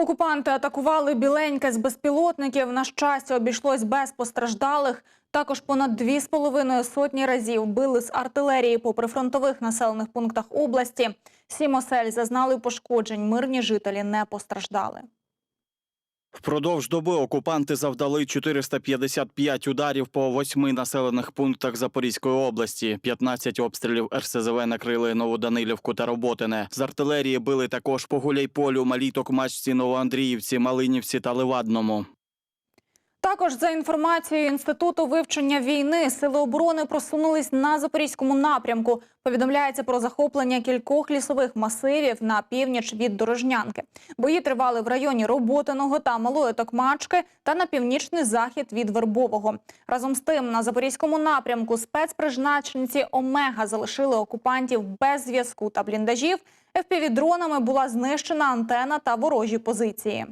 Окупанти атакували біленьке з безпілотників. На щастя, обійшлось без постраждалих. Також понад дві з половиною сотні разів били з артилерії по прифронтових населених пунктах області. Сім осель зазнали пошкоджень. Мирні жителі не постраждали. Впродовж доби окупанти завдали 455 ударів по восьми населених пунктах Запорізької області. 15 обстрілів РСЗВ накрили Новоданилівку та Роботине. З артилерії били також по Гуляйполю, Маліток, Мачці, Новоандріївці, Малинівці та Левадному. Також за інформацією інституту вивчення війни, сили оборони просунулись на запорізькому напрямку. Повідомляється про захоплення кількох лісових масивів на північ від Дорожнянки. Бої тривали в районі Роботиного та Малої Токмачки та на північний захід від Вербового. Разом з тим, на запорізькому напрямку спецпризначенці Омега залишили окупантів без зв'язку та бліндажів. FPV-дронами була знищена антена та ворожі позиції.